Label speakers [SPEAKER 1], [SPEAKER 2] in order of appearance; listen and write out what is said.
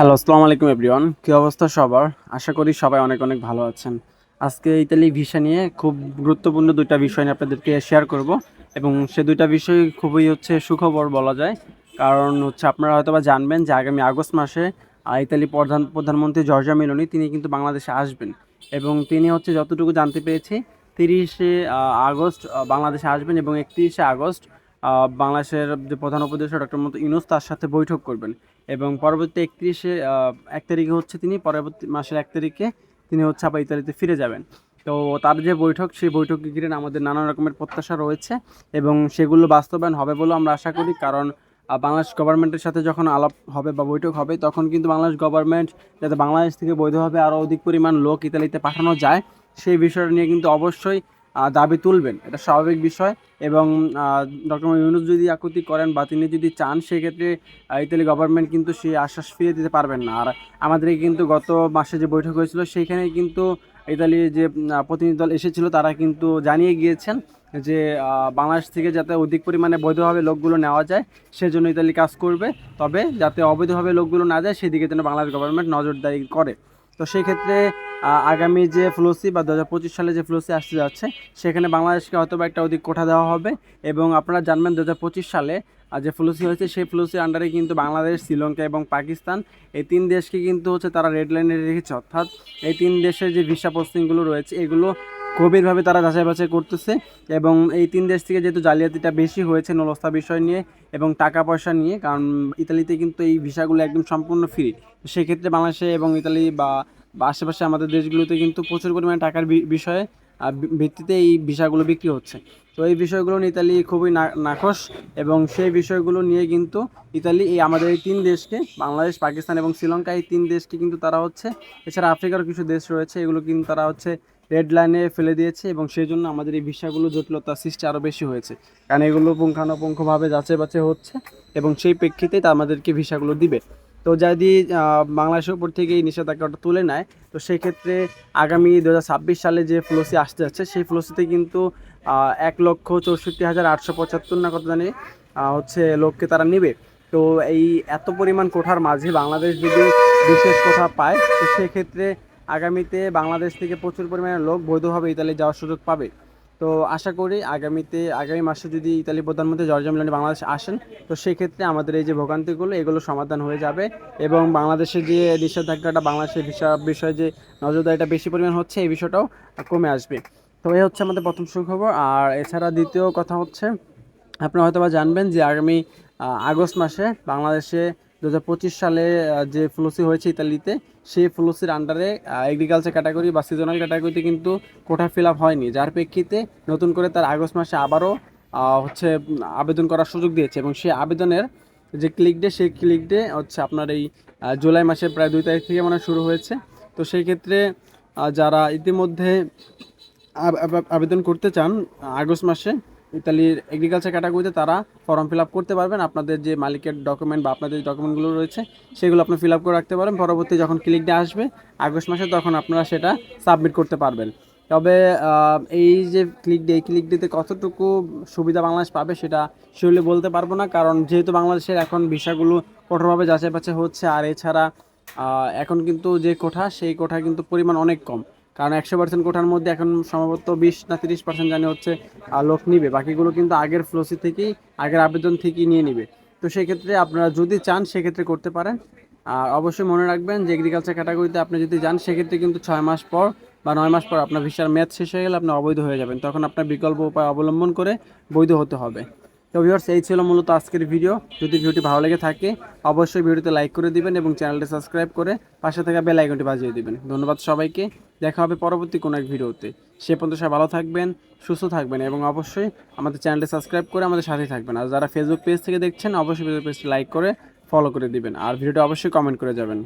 [SPEAKER 1] Hello আসসালামু আলাইকুম everyone কী অবস্থা সবার? আশা করি সবাই অনেক অনেক ভালো আছেন। আজকে ইতালি ভিসা নিয়ে খুব গুরুত্বপূর্ণ দুইটা বিষয় নিয়ে আপনাদেরকে শেয়ার করব এবং সে দুইটা বিষয় খুবই হচ্ছে সুখবর বলা যায়। কারণ হচ্ছে আপনারা হয়তো বা জানবেন যে আগামী আগস্ট মাসে ইতালি প্রধান, প্রধানমন্ত্রী জর্জা মেলোনি, তিনি কিন্তু বাংলাদেশে আসবেন। এবং তিনি হচ্ছে যতটুকু জানতে পেরেছি, তিরিশে আগস্ট বাংলাদেশে আসবেন এবং একত্রিশে আগস্ট বাংলাদেশের যে প্রধান উপদেষ্টা ডক্টর মোহাম্মদ ইউনুস, তার সাথে বৈঠক করবেন। এবং পরবর্তী একত্রিশে এক তারিখে হচ্ছে তিনি, পরবর্তী মাসের এক তারিখে তিনি হচ্ছে আবার ইতালিতে ফিরে যাবেন। তো তার যে বৈঠক, সেই বৈঠক ঘিরে আমাদের নানা রকমের প্রত্যাশা রয়েছে এবং সেগুলো বাস্তবায়ন হবে বলেও আমরা আশা করি। কারণ বাংলাদেশ গভর্নমেন্টের সাথে যখন আলাপ হবে বা বৈঠক হবে, তখন কিন্তু বাংলাদেশ গভর্নমেন্ট যাতে বাংলাদেশ থেকে বৈধভাবে আরও অধিক পরিমাণ লোক ইতালিতে পাঠানো যায়, সেই বিষয়টা নিয়ে কিন্তু অবশ্যই দাবি তুলবেন। এটা স্বাভাবিক বিষয় এবং ডক্টর ইউনুস যদি আকুতি করেন বা তিনি যদি চান, সেক্ষেত্রে ইতালি গভর্নমেন্ট কিন্তু সেই আশ্বাস ফিরিয়ে দিতে পারবেন না। আর আমাদের কিন্তু গত মাসে যে বৈঠক হয়েছিল সেইখানে কিন্তু ইতালির যে প্রতিনিধি দল এসেছিল, তারা কিন্তু জানিয়ে গিয়েছেন যে বাংলাদেশ থেকে যাতে অধিক পরিমাণে বৈধভাবে লোকগুলো নেওয়া যায়, সেজন্য ইতালি কাজ করবে। তবে যাতে অবৈধভাবে লোকগুলো না যায়, সেদিকে যেন বাংলাদেশ গভর্নমেন্ট নজরদারি করে। তো সেই ক্ষেত্রে আগামী যে ফ্লোসি বা দু হাজার পঁচিশ সালে যে ফ্লোসি আসতে যাচ্ছে, সেখানে বাংলাদেশকে হয়তো বা একটা অধিক কোঠা দেওয়া হবে। এবং আপনারা জানবেন দু হাজার পঁচিশ সালে যে ফ্লোসি হয়েছে, সেই ফ্লোসির আন্ডারে কিন্তু বাংলাদেশ, শ্রীলঙ্কা এবং পাকিস্তান, এই তিন দেশকে কিন্তু হচ্ছে তারা রেড লাইনে রেখেছে। অর্থাৎ এই তিন দেশের যে ভিসা পোস্টিংগুলো রয়েছে, এগুলো গভীরভাবে তারা যাচাই বাছাই করতেছে। এবং এই তিন দেশ থেকে যেহেতু জালিয়াতিটা বেশি হয়েছে নলস্তা বিষয় নিয়ে এবং টাকা পয়সা নিয়ে, কারণ ইতালিতে কিন্তু এই ভিসাগুলো একদম সম্পূর্ণ ফ্রি সেক্ষেত্রে বাংলাদেশে এবং ইতালি বা বা আশেপাশে আমাদের দেশগুলোতে কিন্তু প্রচুর পরিমাণে টাকার বিষয়ে ভিত্তিতে এই ভিসাগুলো বিক্রি হচ্ছে। তো এই বিষয়গুলো নিয়ে ইতালি খুবই না- নাখোশ এবং সেই বিষয়গুলো নিয়ে কিন্তু ইতালি এই আমাদের এই তিন দেশকে, বাংলাদেশ, পাকিস্তান এবং শ্রীলঙ্কা, এই তিন দেশকে কিন্তু তারা হচ্ছে, এছাড়া আফ্রিকার কিছু দেশ রয়েছে, এগুলো কিন্তু তারা হচ্ছে রেড লাইনে ফেলে দিয়েছে এবং সেই জন্য আমাদের এই ভিসাগুলো জটিলতার সৃষ্টি আরও বেশি হয়েছে। কারণ এগুলো পুঙ্খানুপুঙ্খভাবে যাচাই বাছাই হচ্ছে এবং সেই প্রেক্ষিতেই তা আমাদেরকে ভিসাগুলো দিবে। তো যদি বাংলাদেশের উপর থেকে এই নিষেধাজ্ঞাটা তুলে নেয়, তো সেই ক্ষেত্রে আগামী দু হাজার ছাব্বিশ সালে যে ফ্লোসি আসতে যাচ্ছে, সেই ফ্লোসিতে কিন্তু এক লক্ষ চৌষট্টি হাজার আটশো পঁচাত্তর না কত জানি হচ্ছে লোককে তারা নেবে। তো এই এত পরিমাণ কোঠার মাঝে বাংলাদেশ যদি বিশেষ কোঠা পায়, তো সেক্ষেত্রে আগামীতে বাংলাদেশ থেকে প্রচুর পরিমাণে লোক বৈধভাবে ইতালি যাওয়ার সুযোগ পাবে। তো আশা করি আগামীতে, আগামী মাসে যদি ইতালি প্রধানমন্ত্রী জর্জা মেলোনি বাংলাদেশে আসেন, তো সেক্ষেত্রে আমাদের এই যে ভোগান্তিগুলো, এগুলো সমাধান হয়ে যাবে এবং বাংলাদেশের যে নিষেধাজ্ঞাটা, বাংলাদেশের ভিসা বিষয়ে যে নজরদারিটা বেশি পরিমাণ হচ্ছে, এই বিষয়টাও কমে আসবে। তো এই হচ্ছে আমাদের প্রথম সুখবর। আর এছাড়া দ্বিতীয় কথা হচ্ছে, আপনারা হয়তো বা জানবেন যে আগামী আগস্ট মাসে বাংলাদেশে দু হাজার পঁচিশ সালে যে ফ্লোসি হয়েছে ইতালিতে, সেই ফ্লোসির আন্ডারে এগ্রিকালচার ক্যাটাগরি বা সিজনাল ক্যাটাগরিতে কিন্তু কোঠা ফিল আপ হয়নি, যার প্রেক্ষিতে নতুন করে তার আগস্ট মাসে আবারও হচ্ছে আবেদন করার সুযোগ দিয়েছে। এবং সেই আবেদনের যে ক্লিক ডে সেই ক্লিক ডে হচ্ছে আপনার এই জুলাই মাসের প্রায় দুই তারিখ থেকে মানে শুরু হয়েছে। তো সেই ক্ষেত্রে যারা ইতিমধ্যে আব- আব- আবেদন করতে চান আগস্ট মাসে ইতালির এগ্রিকালচার ক্যাটাগরিতে তারা ফর্ম ফিল আপ করতে পারবেন। আপনাদের যে মালিকের ডকুমেন্ট বা আপনাদের ডকুমেন্টগুলো রয়েছে, সেগুলো আপনি ফিল আপ করে রাখতে পারেন। পরবর্তী যখন ক্লিক ডে আসবে, আগস্ট মাসে তখন আপনারা সেটা সাবমিট করতে পারবেন। তবে এই যে ক্লিক ডে ক্লিক ডেতে কতটুকু সুবিধা বাংলাদেশ পাবে সেটা শিওরলি বলতে পারব না। কারণ যেহেতু বাংলাদেশের এখন ভিসাগুলো কঠোরভাবে যাচাই বাছাই হচ্ছে, আর এছাড়া এখন কিন্তু যে কোঠা, সেই কোঠা কিন্তু পরিমাণ অনেক কম। কারণ একশো পার্সেন্ট কোঠার মধ্যে এখন সম্ভবত বিশ না তিরিশ পার্সেন্ট জানি হচ্ছে লোক নিবে। বাকিগুলো কিন্তু আগের ফ্লোসি থেকেই, আগের আবেদন থেকেই নিয়ে নিবে। তো সেক্ষেত্রে আপনারা যদি চান, সেক্ষেত্রে করতে পারেন। আর অবশ্যই মনে রাখবেন যে এগ্রিকালচার ক্যাটাগরিতে আপনি যদি যান, সেক্ষেত্রে কিন্তু ছয় মাস পর বা নয় মাস পর আপনার ভিসার মেয়াদ শেষ হয়ে গেলে আপনি অবৈধ হয়ে যাবেন। তখন আপনার বিকল্প উপায় অবলম্বন করে বৈধ হতে হবে। তো ভিউয়ার্স এই ছিল মূলত আজকের ভিডিও যদি ভিডিওটি ভালো লেগে থাকে, অবশ্যই ভিডিওতে লাইক করে দিবেন এবং চ্যানেলটি সাবস্ক্রাইব করে পাশে থাকা বেল আইকনটি বাজিয়ে দিবেন। ধন্যবাদ সবাইকে। দেখা হবে পরবর্তী কোনো এক ভিডিওতে সে পর্যন্ত সবাই ভালো থাকবেন, সুস্থ থাকবেন এবং অবশ্যই আমাদের চ্যানেলটি সাবস্ক্রাইব করে আমাদের সাথেই থাকবেন। আর যারা ফেসবুক পেজ থেকে দেখছেন, অবশ্যই ফেসবুক পেজটি লাইক করে ফলো করে দিবেন। আর ভিডিওটা অবশ্যই কমেন্ট করে যাবেন।